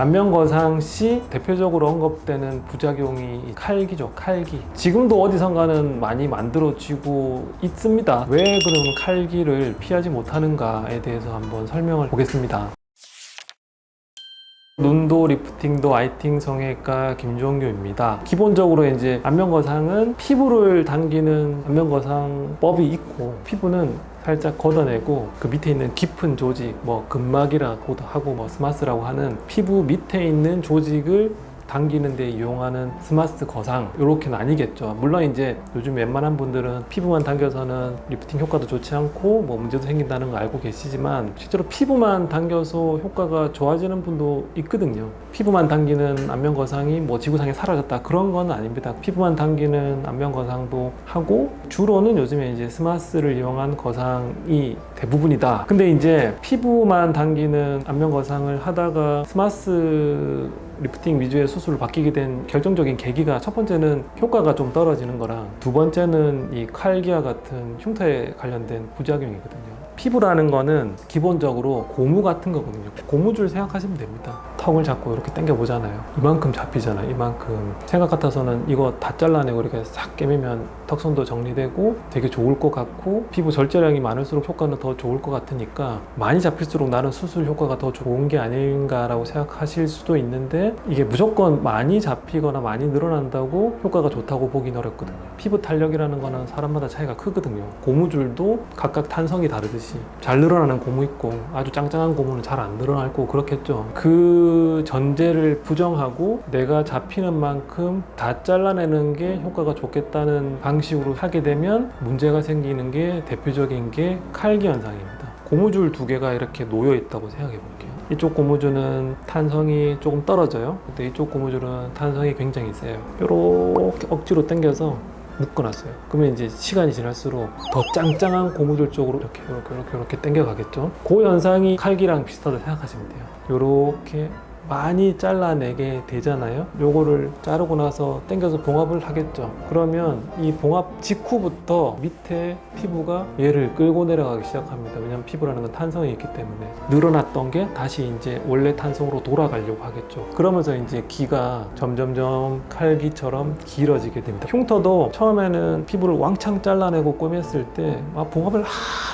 안면거상 시 대표적으로 언급되는 부작용이 칼기죠, 칼기. 지금도 어디선가는 많이 만들어지고 있습니다. 왜 그럼 칼기를 피하지 못하는가에 대해서 한번 설명을 보겠습니다. 눈도 리프팅도 아이팅 성형외과 김종규입니다. 기본적으로 이제 안면거상은 피부를 당기는 안면거상법이 있고 피부는 살짝 걷어내고 그 밑에 있는 깊은 조직, 뭐 근막이라고도 하고 뭐 스마스라고 하는 피부 밑에 있는 조직을 당기는 데 이용하는 스마스 거상 이렇게 나뉘겠죠. 물론 이제 요즘 웬만한 분들은 피부만 당겨서는 리프팅 효과도 좋지 않고 뭐 문제도 생긴다는 거 알고 계시지만 실제로 피부만 당겨서 효과가 좋아지는 분도 있거든요. 피부만 당기는 안면 거상이 뭐 지구상에 사라졌다 그런 건 아닙니다. 피부만 당기는 안면 거상도 하고 주로는 요즘에 이제 스마스를 이용한 거상이 대부분이다. 근데 이제 피부만 당기는 안면 거상을 하다가 스마스 리프팅 위주의 수술을 바뀌게 된 결정적인 계기가 첫 번째는 효과가 좀 떨어지는 거랑 두 번째는 이 칼기와 같은 흉터에 관련된 부작용이거든요. 피부라는 거는 기본적으로 고무 같은 거거든요. 고무줄 생각하시면 됩니다. 턱을 잡고 이렇게 당겨 보잖아요. 이만큼 잡히잖아요. 이만큼. 생각 같아서는 이거 다 잘라내고 이렇게 싹 깨매면 턱선도 정리되고 되게 좋을 것 같고 피부 절제량이 많을수록 효과는 더 좋을 것 같으니까 많이 잡힐수록 나는 수술 효과가 더 좋은 게 아닌가라고 생각하실 수도 있는데 이게 무조건 많이 잡히거나 많이 늘어난다고 효과가 좋다고 보긴 어렵거든요. 피부 탄력이라는 거는 사람마다 차이가 크거든요. 고무줄도 각각 탄성이 다르듯이 잘 늘어나는 고무 있고 아주 짱짱한 고무는 잘 안 늘어날 거고 그렇겠죠. 그 전제를 부정하고 내가 잡히는 만큼 다 잘라내는 게 효과가 좋겠다는 방식으로 하게 되면 문제가 생기는 게 대표적인 게 칼기 현상입니다. 고무줄 두 개가 이렇게 놓여 있다고 생각해 볼게요. 이쪽 고무줄은 탄성이 조금 떨어져요. 근데 이쪽 고무줄은 탄성이 굉장히 세요. 이렇게 억지로 당겨서 묶어놨어요. 그러면 이제 시간이 지날수록 더 짱짱한 고무줄 쪽으로 이렇게 이렇게 이렇게 이렇게 당겨가겠죠. 그 현상이 칼기랑 비슷하다 생각하시면 돼요. 이렇게 많이 잘라내게 되잖아요. 요거를 자르고 나서 당겨서 봉합을 하겠죠. 그러면 이 봉합 직후부터 밑에 피부가 얘를 끌고 내려가기 시작합니다. 왜냐하면 피부라는 건 탄성이 있기 때문에 늘어났던 게 다시 이제 원래 탄성으로 돌아가려고 하겠죠. 그러면서 이제 기가 점점점 칼기처럼 길어지게 됩니다. 흉터도 처음에는 피부를 왕창 잘라내고 꿰맸을 때 막 봉합을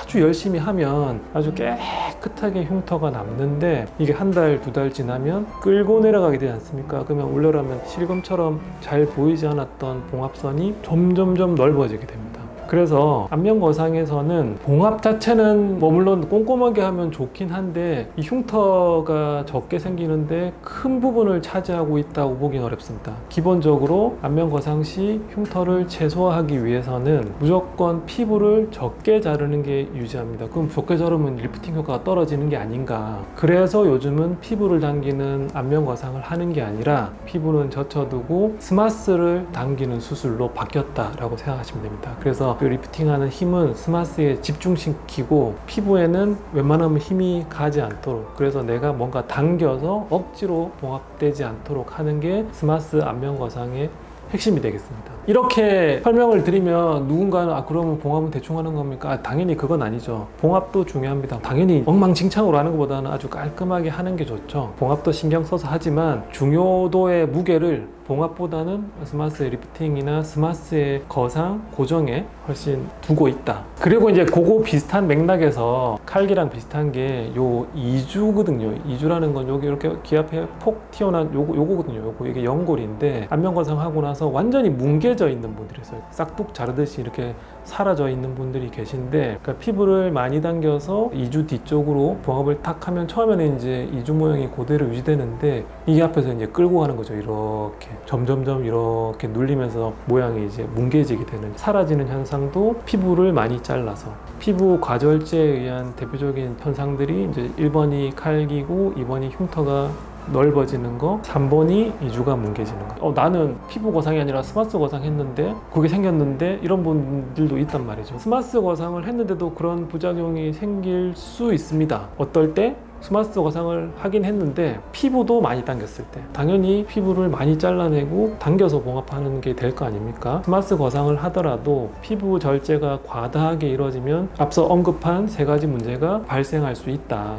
아주 열심히 하면 아주 깨끗하게 흉터가 남는데 이게 한 달, 두 달 지나면 끌고 내려가게 되지 않습니까? 그러면 올려라면 실금처럼 잘 보이지 않았던 봉합선이 점점점 넓어지게 됩니다. 그래서 안면거상에서는 봉합 자체는 뭐 물론 꼼꼼하게 하면 좋긴 한데 이 흉터가 적게 생기는데 큰 부분을 차지하고 있다고 보긴 어렵습니다. 기본적으로 안면거상 시 흉터를 최소화하기 위해서는 무조건 피부를 적게 자르는 게 유지합니다. 그럼 적게 자르면 리프팅 효과가 떨어지는 게 아닌가. 그래서 요즘은 피부를 당기는 안면거상을 하는 게 아니라 피부는 젖혀두고 스마스를 당기는 수술로 바뀌었다라고 생각하시면 됩니다. 그래서 그 리프팅하는 힘은 스마스에 집중시키고 피부에는 웬만하면 힘이 가지 않도록 그래서 내가 뭔가 당겨서 억지로 봉합되지 않도록 하는 게 스마스 안면 거상의 핵심이 되겠습니다. 이렇게 설명을 드리면 누군가는 아 그러면 봉합은 대충 하는 겁니까? 아, 당연히 그건 아니죠. 봉합도 중요합니다. 당연히 엉망진창으로 하는 것보다는 아주 깔끔하게 하는 게 좋죠. 봉합도 신경 써서 하지만 중요도의 무게를 봉합보다는 스마스의 리프팅이나 스마스의 거상, 고정에 훨씬 두고 있다. 그리고 이제 그거 비슷한 맥락에서 칼기랑 비슷한 게요 이주거든요. 이주라는 건 여기 이렇게 귀 앞에 폭 튀어나온 요거, 요거거든요. 요거 이게 연골인데 안면거상 하고 나서 완전히 뭉개져 있는 분들이 있어요. 싹둑 자르듯이 이렇게 사라져 있는 분들이 계신데 그러니까 피부를 많이 당겨서 이주 뒤쪽으로 봉합을 탁 하면 처음에는 이제 이주 모양이 그대로 유지되는데 이게 앞에서 이제 끌고 가는 거죠. 이렇게 점점점 이렇게 눌리면서 모양이 이제 뭉개지게 되는 사라지는 현상도 피부를 많이 잘라서 피부 과절제에 의한 대표적인 현상들이 이제 1번이 칼기고 2번이 흉터가 넓어지는 거, 3번이 이주가 뭉개지는 거. 어, 나는 피부 거상이 아니라 스마스 거상 했는데 그게 생겼는데 이런 분들도 있단 말이죠. 스마스 거상을 했는데도 그런 부작용이 생길 수 있습니다. 어떨 때? 스마스 거상을 하긴 했는데 피부도 많이 당겼을 때 당연히 피부를 많이 잘라내고 당겨서 봉합하는 게 될 거 아닙니까? 스마스 거상을 하더라도 피부 절제가 과다하게 이루어지면 앞서 언급한 세 가지 문제가 발생할 수 있다.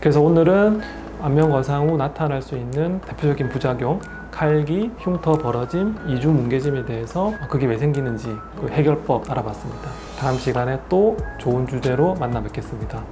그래서 오늘은 안면 거상 후 나타날 수 있는 대표적인 부작용 칼기, 흉터 벌어짐, 이주 뭉개짐에 대해서 그게 왜 생기는지 그 해결법 알아봤습니다. 다음 시간에 또 좋은 주제로 만나 뵙겠습니다.